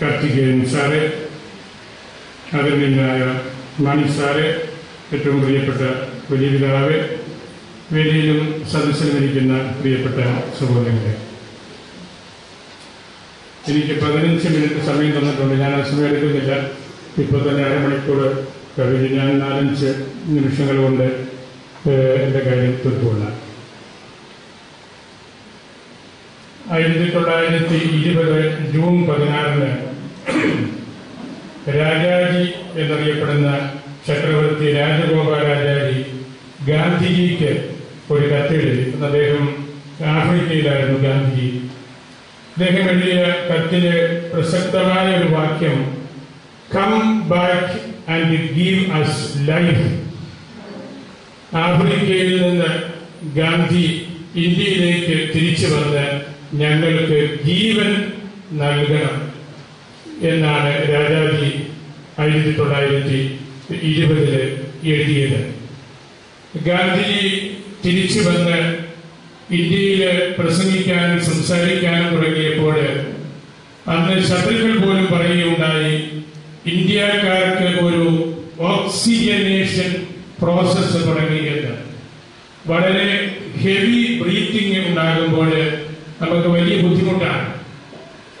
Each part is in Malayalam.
കാർത്തികേയൻ സാറ് ആദരണീയനായ മാണി സാറ് ഏറ്റവും പ്രിയപ്പെട്ട വലിയ പിതാവ് വേദിയിലും സദസ്സിലുമിരിക്കുന്ന പ്രിയപ്പെട്ട സഹോദരങ്ങളെ. എനിക്ക് പതിനഞ്ച് മിനിറ്റ് സമയം തന്നിട്ടുണ്ട്. ഞാൻ ആ സമയം എടുക്കുന്നില്ല. ഇപ്പോൾ തന്നെ അരമണിക്കൂർ കഴിഞ്ഞ് ഞാൻ നാലഞ്ച് നിമിഷങ്ങൾ കൊണ്ട് എന്റെ കാര്യം തീർത്തുകൊള്ളാം ആയിരത്തി തൊള്ളായിരത്തി ഇരുപത് ജൂൺ പതിനാറിന് രാജാജി എന്നറിയപ്പെടുന്ന ചക്രവർത്തി രാജഗോപാലാചാരി ഗാന്ധിജിക്ക് ഒരു കത്തെഴുതി. അദ്ദേഹം ആഫ്രിക്കയിലായിരുന്നു ഗാന്ധിജി. അദ്ദേഹം എഴുതിയ കത്തിൽ പ്രസക്തമായ ഒരു വാക്യം come back and give us life ആഫ്രിക്കയിൽ നിന്ന് ഗാന്ധി ഇന്ത്യയിലേക്ക് തിരിച്ചു വന്ന് ഞങ്ങൾക്ക് ജീവൻ നൽകണം. എന്നാണ് രാജാജി ആയിരത്തി തൊള്ളായിരത്തി ഇരുപതിൽ എഴുതിയത്. ഗാന്ധിജി തിരിച്ചു വന്ന് ഇന്ത്യയിൽ പ്രസംഗിക്കാനും സംസാരിക്കാനും തുടങ്ങിയപ്പോൾ അന്ന് ശത്രുക്കൾ പോലും പറയുകയുണ്ടായി ഇന്ത്യക്കാർക്ക് ഒരു ഓക്സിജനേഷൻ പ്രോസസ്സ് തുടങ്ങിയത് വളരെ ഹെവി ബ്രീത്തിങ് ഉണ്ടാകുമ്പോൾ നമുക്ക് വലിയ ബുദ്ധിമുട്ടാണ്.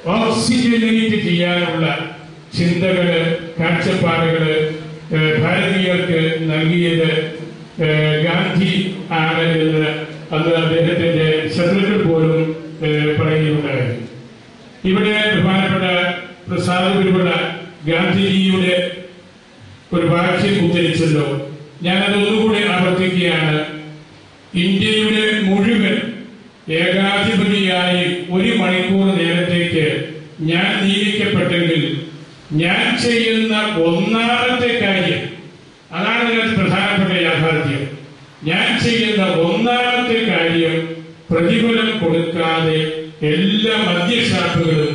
ഓക്സിജനേറ്റ് ചെയ്യാനുള്ള ചിന്തകൾ കാഴ്ചപ്പാടുകൾ ഭാരതീയർക്ക് നൽകിയത് ഗാന്ധി ആണ് എന്ന് അത് അദ്ദേഹത്തിന്റെ ശത്രുക്കൾ പോലും പറയുകയുണ്ടായി. ഇവിടെ ബഹുമാനപ്പെട്ട പ്രസാദ ഗാന്ധിജിയുടെ ഒരു വാക്യം ഉദ്ധരിച്ചല്ലോ. ഞാനത് ഒന്നുകൂടി ആവർത്തിക്കുകയാണ്. ഇന്ത്യയുടെ മുഴുവൻ ഏകാധിപതിയായി ഒരു മണിക്കൂർ നേരത്തേക്ക് ഞാൻ നിയമിക്കപ്പെട്ടെങ്കിൽ ഞാൻ ചെയ്യുന്ന ഒന്നാമത്തെ കാര്യം അതാണ് ഇതിനകത്ത് പ്രധാനപ്പെട്ട യാഥാർത്ഥ്യം. ഞാൻ ചെയ്യുന്ന ഒന്നാമത്തെ കാര്യം പ്രതിഫലം കൊടുക്കാതെ എല്ലാ മദ്യഷാപ്പുകളും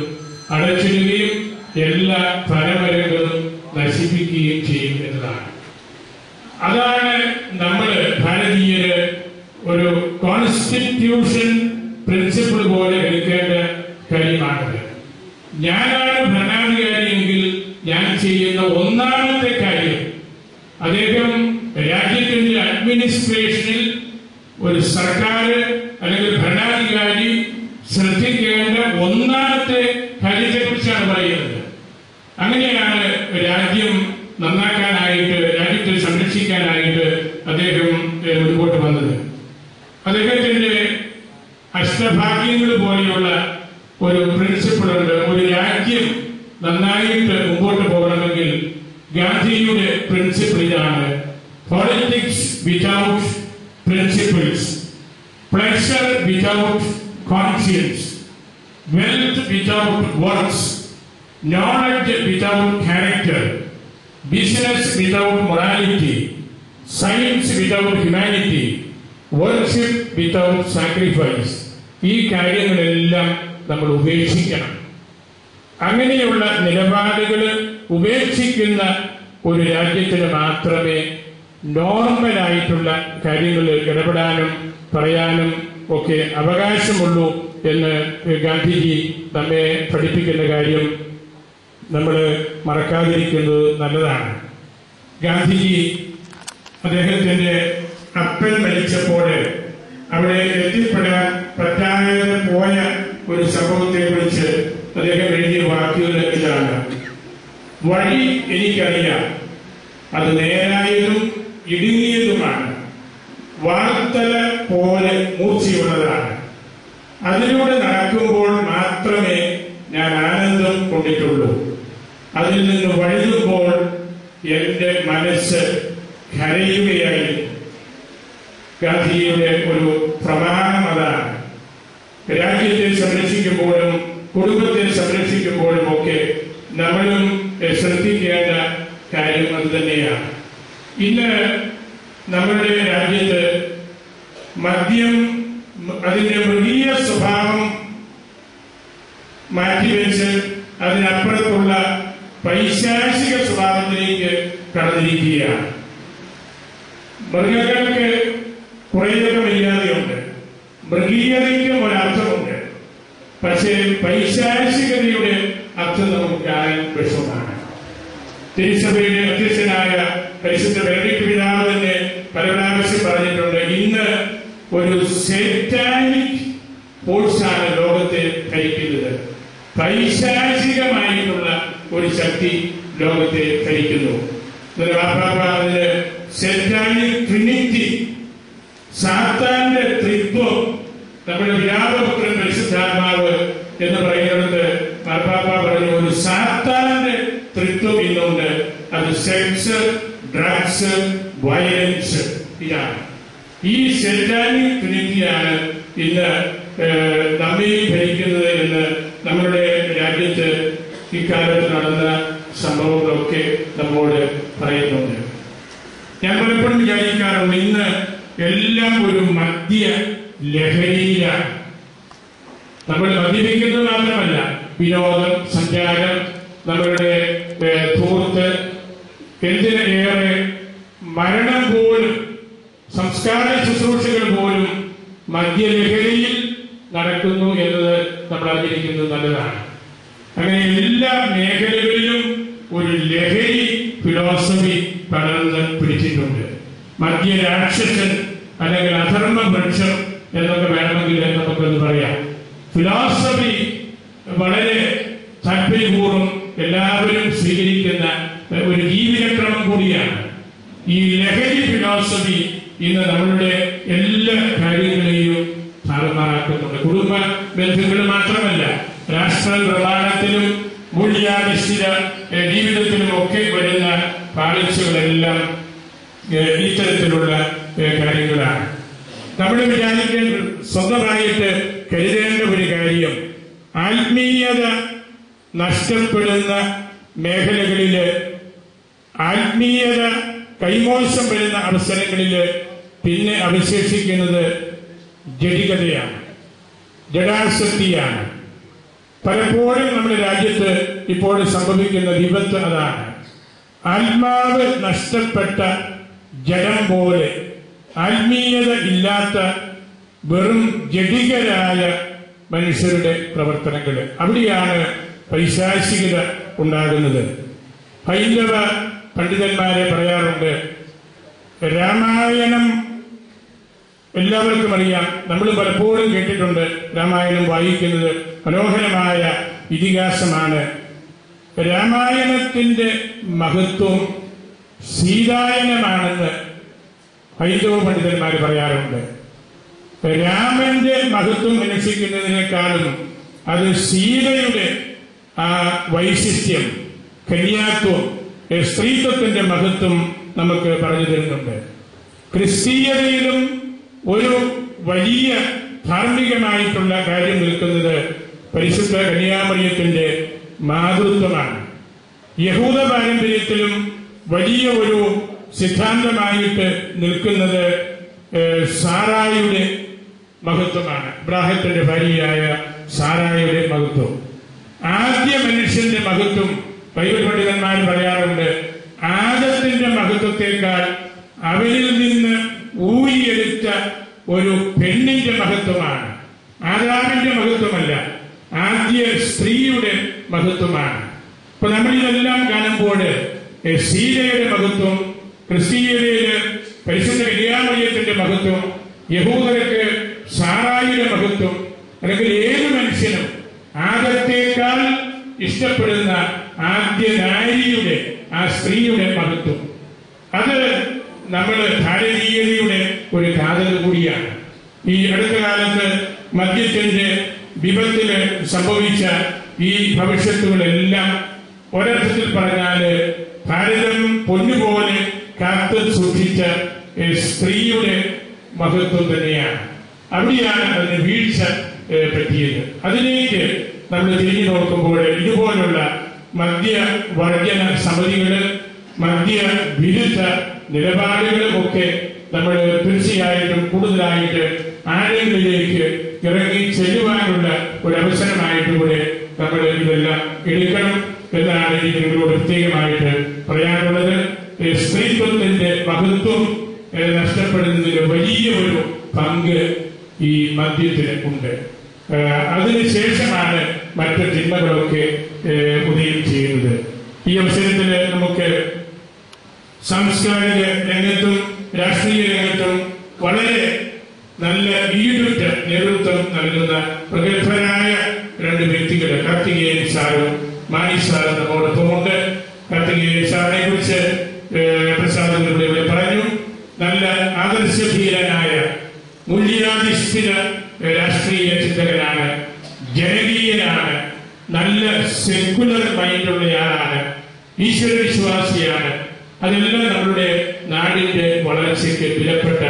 അടച്ചിടുകയും എല്ലാ ഫലമരങ്ങളും നശിപ്പിക്കുകയും ചെയ്യും എന്നതാണ്. അതാണ് നമ്മൾ ഭാരതീയര് ഒരു കോൺസ്റ്റിറ്റ്യൂഷൻ പ്രിൻസിപ്പിൾ പോലെ എടുക്കേണ്ട കാര്യമാണത്. ഞാനാണ് ഭരണാധികാരിയെങ്കിൽ ഞാൻ ചെയ്യുന്ന ഒന്നാമത്തെ കാര്യം അദ്ദേഹം രാജ്യത്തിന്റെ അഡ്മിനിസ്ട്രേഷനിൽ ഒരു സർക്കാർ അല്ലെങ്കിൽ ഭരണാധികാരി ശ്രദ്ധിക്കേണ്ട ഒന്നാമത്തെ കാര്യത്തെ കുറിച്ചാണ് പറയുന്നത്. അങ്ങനെയാണ് രാജ്യം നന്നാക്കാനായിട്ട് രാജ്യത്തെ സംരക്ഷിക്കാനായിട്ട് അദ്ദേഹം മുൻപോട്ട് വന്നത്. അദ്ദേഹത്തിന്റെ അഷ്ടഭാഗ്യങ്ങൾ പോലെയുള്ള ഒരു പ്രിൻസിപ്പിൾ ഉണ്ട് ഒരു രാജ്യം നന്നായിട്ട് മുമ്പോട്ട് പോകണമെങ്കിൽ ഗാന്ധിയുടെ പ്രിൻസിപ്പിൾ ഇതാണ്. Politics without principles pleasure without conscience wealth without works knowledge without character business without morality science without humanity worship without sacrifice ഈ കാര്യങ്ങളെല്ലാം നമ്മൾ ഉപേക്ഷിക്കണം. അങ്ങനെയുള്ള നിലപാടുകൾ ഉപേക്ഷിക്കുന്ന ഒരു രാജ്യത്തിന് മാത്രമേ നോർമലായിട്ടുള്ള കാര്യങ്ങൾ ഇടപെടാനും പറയാനും ഒക്കെ അവകാശമുള്ളൂ എന്ന് ഗാന്ധിജി നമ്മെ പഠിപ്പിക്കുന്ന കാര്യം നമ്മൾ മറക്കാതിരിക്കുന്നത് നല്ലതാണ്. ഗാന്ധിജി അദ്ദേഹത്തിന്റെ അപ്പൻ മരിച്ചപ്പോൾ അവിടെ എത്തിപ്പെടാൻ പറ്റാതെ പോയ ഒരു സംഭവത്തെ കുറിച്ച് അദ്ദേഹം എഴുതിയ വാക്കുകൾ വഴി എനിക്കറിയാം. അത് നേരായതും ഇടുങ്ങിയതുമാണ്. വാർത്തല പോലെ മൂർച്ചയുള്ളതാണ്. അതിലൂടെ നടക്കുമ്പോൾ മാത്രമേ ഞാൻ ആനന്ദം കൊണ്ടിട്ടുള്ളൂ. അതിൽ നിന്ന് വഴുതുമ്പോൾ എന്റെ മനസ്സ് കരയുകയായിരുന്നു ഗാന്ധിജിയുടെ ഒരു പ്രമാണം അതാണ് രാജ്യത്തെ സംരക്ഷിക്കുമ്പോഴും കുടുംബത്തെ സംരക്ഷിക്കുമ്പോഴും ഒക്കെ നമ്മളും ശ്രദ്ധിക്കേണ്ട കാര്യം അത് തന്നെയാണ്. ഇന്ന് നമ്മുടെ രാജ്യത്ത് മദ്യം അതിന്റെ മൃഗീയ സ്വഭാവം മാറ്റിവെച്ച് അതിനപ്പുറത്തുള്ള പൈശാചിക സ്വഭാവത്തിലേക്ക് കടന്നിരിക്കുകയാണ്. മൃഗങ്ങൾക്ക് കുറേയൊക്കെ മര്യാദയുണ്ട്. മൃഗീയതയ്ക്കും ഒരർത്ഥമുണ്ട്. പക്ഷേ പൈശാചികതയുടെ അർത്ഥം നമുക്ക് കാണാൻ വിഷമമാണ്. തിരുസഭയുടെ അധ്യക്ഷനായ പരിശുദ്ധ ബെനഡിക്ട് പിതാവ് തന്നെ പ്രാവശ്യം പറഞ്ഞിട്ടുണ്ട് ഇന്ന് ഒരു സെറ്റാനിക് ഫോഴ്സാണ് ലോകത്തെ ഭരിക്കുന്നത്. പൈശാചികമായിട്ടുള്ള ഒരു ശക്തി ലോകത്തെ ഭരിക്കുന്നു. സെറ്റാനിക് ട്രിനിറ്റി സാത്താന്റെ ത്രിത്വം നമ്മുടെ വ്യാപപുത്രൻ പരിശുദ്ധാത്മാവ് എന്ന് പറയുന്നത് മാർപ്പാപ്പ പറഞ്ഞു ഒരു സാത്താന്റെ തൃത്വം ഇന്നുണ്ട്. അത് സെക്സ് ഡ്രഗ്സ് വയലൻസ് ഇതാണ്. ഈ സെറ്റാനിക് ട്രിനിറ്റിയാണ് ഇന്ന് നമ്മെ ഭരിക്കുന്നത് എന്ന് നമ്മുടെ രാജ്യത്ത് ഇക്കാലത്ത് നടന്ന സംഭവങ്ങളൊക്കെ നമ്മോട് പറയുന്നുണ്ട്. ഞാൻ പലപ്പോഴും വിചാരിക്കാറുണ്ട് ഇന്ന് എല്ലാം ഒരു മദ്യ ലഹരിയിലാണ് നമ്മൾ മദ്യപിക്കുന്നത് മാത്രമല്ല വിനോദം സഞ്ചാരം നമ്മളുടെ ധൂർത്ത് എന്തിനേറെ മരണം പോലും സംസ്കാര ശുശ്രൂഷകൾ പോലും മദ്യലഹരിയിൽ നടക്കുന്നു എന്നത് നമ്മൾ അറിഞ്ഞിരിക്കുന്നത് നല്ലതാണ്. അങ്ങനെ എല്ലാ മേഖലകളിലും ഒരു ലഹരി ഫിലോസഫി പടർന്ന് പിടിച്ചിട്ടുണ്ട്. മദ്യരാക്ഷസൻ അല്ലെങ്കിൽ അധർമ്മ വൃക്ഷം എന്നൊക്കെ വേണമെങ്കിൽ നമുക്കൊന്ന് പറയാം. ഫിലോസഫി വളരെ താല്പര്യപൂർവം എല്ലാവരും സ്വീകരിക്കുന്ന ഒരു ജീവിതക്രമം കൂടിയാണ്. ഈ ലഹരി ഫിലോസഫി ഇന്ന് നമ്മളുടെ എല്ലാ കാര്യങ്ങളെയും താറുമാറാക്കുന്നുണ്ട് കുടുംബ ബന്ധങ്ങൾ മാത്രമല്ല രാഷ്ട്ര പ്രധാനത്തിലും മൂല്യാധിഷ്ഠിത ജീവിതത്തിലും ഒക്കെ വരുന്ന പാളിച്ചകളെല്ലാം ഇത്തരത്തിലുള്ള ഏഹ്, കാര്യങ്ങളാണ് നമ്മൾ വിചാരിക്കേണ്ട സ്വന്തമായിട്ട് കരുതേണ്ട ഒരു കാര്യം. ആത്മീയത നഷ്ടപ്പെടുന്ന മേഖലകളിൽ ആത്മീയത കൈമോശം വരുന്ന അവസരങ്ങളിൽ പിന്നെ അവശേഷിക്കുന്നത് ജഡികതയാണ് ജഡാസക്തിയാണ്. പലപ്പോഴും നമ്മുടെ രാജ്യത്ത് ഇപ്പോൾ സംഭവിക്കുന്ന വിപത്ത് അതാണ്. ആത്മാവ് നഷ്ടപ്പെട്ട ജഡം പോലെ ആത്മീയത ഇല്ലാത്ത വെറും ജഡികരായ മനുഷ്യരുടെ പ്രവർത്തനങ്ങൾ അവിടെയാണ് പൈശാചികത ഉണ്ടാകുന്നത്. ഹൈന്ദവ പണ്ഡിതന്മാരെ പറയാറുണ്ട് രാമായണം എല്ലാവർക്കും അറിയാം. നമ്മൾ പലപ്പോഴും കേട്ടിട്ടുണ്ട് രാമായണം വായിക്കുന്നത് മനോഹരമായ ഇതിഹാസമാണ്. രാമായണത്തിന്റെ മഹത്വം സീതായനമാണെന്ന് ഹൈന്ദവ പണ്ഡിതന്മാർ പറയാറുണ്ട്. രാമന്റെ മഹത്വം മനസ്സിക്കുന്നതിനേക്കാളും അത് സീതയുടെ ആ വൈശിഷ്ട്യം കന്യാത്വം സ്ത്രീത്വത്തിന്റെ മഹത്വം നമുക്ക് പറഞ്ഞു തരുന്നുണ്ട്. ക്രിസ്തീയതയിലും ഒരു വലിയ ധാർമ്മികമായിട്ടുള്ള കാര്യം നിൽക്കുന്നത് പരിശുദ്ധ കന്യാമറിയത്തിന്റെ മാതൃത്വമാണ്. യഹൂദ പാരമ്പര്യത്തിലും വലിയ ഒരു സിദ്ധാന്തമായിട്ട് നിൽക്കുന്നത് സാറായിയുടെ മഹത്വമാണ്. ഇബ്രാഹത്തിന്റെ ഭാര്യയായ സാറായുടെ മഹത്വം. ആദ്യ മനുഷ്യന്റെ മഹത്വം ബൈബിൾ പണ്ഡിതന്മാർ പറയാറുണ്ട്. ആദത്തിന്റെ മഹത്വത്തെക്കാൾ അവരിൽ നിന്ന് ഊരിയെടുത്ത ഒരു പെണ്ണിന്റെ മഹത്വമാണ്. ആദാമിന്റെ മഹത്വമല്ല ആദ്യ സ്ത്രീയുടെ മഹത്വമാണ്. അപ്പൊ നമ്മൾ ഇതെല്ലാം കാണുമ്പോൾ സീതയുടെ മഹത്വം ക്രിസ്തീയതയിൽ പരിശുദ്ധ കല്യാമറിയത്തിന്റെ മഹത്വം യഹൂദർക്ക് സാറായിയുടെ മഹത്വം അല്ലെങ്കിൽ ഏത് മനുഷ്യനും ആദത്തേക്കാൾ ഇഷ്ടപ്പെടുന്ന ആദ്യ നാരിയുടെ ആ സ്ത്രീയുടെ മഹത്വം. അത് നമ്മൾ ഭാരതീയതയുടെ ഒരു കാതൽ കൂടിയാണ്. ഈ അടുത്ത കാലത്ത് മദ്യത്തിന്റെ വിപത്തിൽ സംഭവിച്ച ഈ ഭവിഷ്യത്തുകളെല്ലാം ഒരർത്ഥത്തിൽ പറഞ്ഞാൽ ഭാരതം പൊന്നുപോലെ കാത്തു സൂക്ഷിച്ച സ്ത്രീയുടെ മഹത്വം തന്നെയാണ്. അവിടെയാണ് അതിന് വീഴ്ച പറ്റിയത്. അതിലേക്ക് നമ്മൾ തിരിഞ്ഞു നോക്കുമ്പോൾ ഇതുപോലുള്ള മദ്യ വർജന സമിതികൾ മദ്യ വിരുദ്ധ നിലപാടുകളുമൊക്കെ നമ്മൾ തീർച്ചയായിട്ടും കൂടുതലായിട്ട് ആഴങ്ങളിലേക്ക് ഇറങ്ങി ചെല്ലുവാനുള്ള ഒരു അവസരമായിട്ട് കൂടെ നമ്മൾ ഇതെല്ലാം എടുക്കണം എന്നാണ് എനിക്ക് നിങ്ങളോട് പ്രത്യേകമായിട്ട് പറയാനുള്ളത്. സ്ത്രീത്വത്തിന്റെ മഹത്വം ഏഹ്, നഷ്ടപ്പെടുന്നതിന് വലിയ ഒരു പങ്ക് ഈ മദ്യത്തിന് ഉണ്ട്. അതിനുശേഷമാണ് മറ്റ് ചിന്തകളൊക്കെ ഉദയം ചെയ്യുന്നത്. ഈ അവസരത്തിൽ നമുക്ക് സാംസ്കാരിക രംഗത്തും രാഷ്ട്രീയ രംഗത്തും വളരെ നല്ല ഈടുറ്റ നേതൃത്വം നൽകുന്ന പ്രഗത്ഭരായ രണ്ട് വ്യക്തികൾ കാർത്തികേയൻ സാറും മാണി സാറും നമ്മോടൊപ്പമുണ്ട്. കാർത്തികേയൻ സാറിനെ കുറിച്ച് ഇവിടെ പറഞ്ഞു. നല്ല ആദർശധീരനായ മൂല്യാധിഷ്ഠിത രാഷ്ട്രീയ ചിന്തകനാണ് ജനകീയനാണ് നല്ല സെക്കുലർ മൈൻഡുള്ളയാളാണ് ഈശ്വര വിശ്വാസിയാണ് അതെല്ലാം നമ്മുടെ നാടിന്റെ വളർച്ചയ്ക്ക് വിലപ്പെട്ട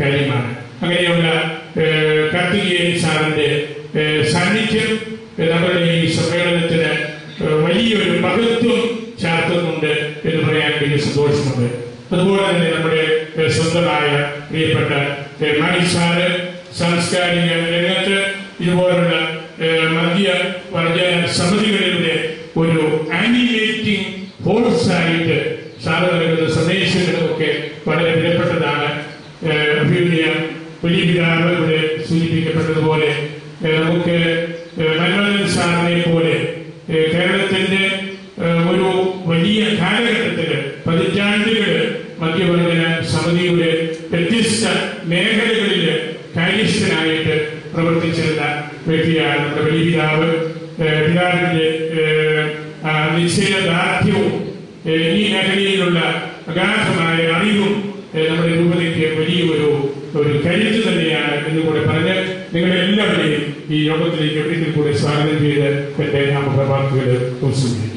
കാര്യമാണ്. അങ്ങനെയുള്ള കത്തികേരി സാറിന്റെ സാന്നിധ്യം ഏഹ്, നമ്മുടെ ഈ സമ്മേളനത്തിന് ഏഹ്, വലിയൊരു മഹത്വം ചാർത്തുന്നുണ്ട് എന്ന് പറയാൻ എനിക്ക് സന്തോഷമുണ്ട് അതുപോലെ തന്നെ നമ്മുടെ ഏഹ്, സ്വന്തമായ പ്രിയപ്പെട്ട ഏഹ്, മാണി സാറ് സാംസ്കാരിക രംഗത്ത് ഇതുപോലുള്ള മദ്യ വർജന സമിതികളിലൂടെ ഒരു ആനിമേറ്റിംഗ് ഫോഴ്സ് ആയിട്ട് സാറ് നൽകുന്ന സന്ദേശങ്ങളും ഒക്കെ വളരെ വിലപ്പെട്ടതാണ്. അഭിനയ വലിയ ഇവിടെ സൂചിപ്പിക്കപ്പെട്ടതുപോലെ നമുക്ക് മൻമോഹൻ സാറിനെ പോലെ കേരളത്തിന്റെ ഒരു വലിയ കാലഘട്ടത്തിൽ പതിറ്റാണ്ടുകൾ മദ്യവർജന സമിതിയുടെ വ്യത്യസ്ത മേഖലകളിൽ കാര്യസ്ഥനായിട്ട് പ്രവർത്തിച്ചിരുന്ന വ്യക്തിയാണ് നമ്മുടെ വലിയ പിതാവ്. പിതാവിന്റെ നിശ്ചയദാർഢ്യവും ഈ മേഖലയിലുള്ള അഗാധമായ അറിവും നമ്മുടെ രൂപതയ്ക്ക് വലിയൊരു ഒരു കരുത്ത് തന്നെയാണ് എന്ന് കൂടെ പറഞ്ഞ് നിങ്ങളെ എല്ലാവരെയും ഈ യോഗത്തിലേക്ക് ഒരിക്കൽ കൂടി സ്വാഗതം ചെയ്ത് എന്റെ ഉപസംഹരിക്കും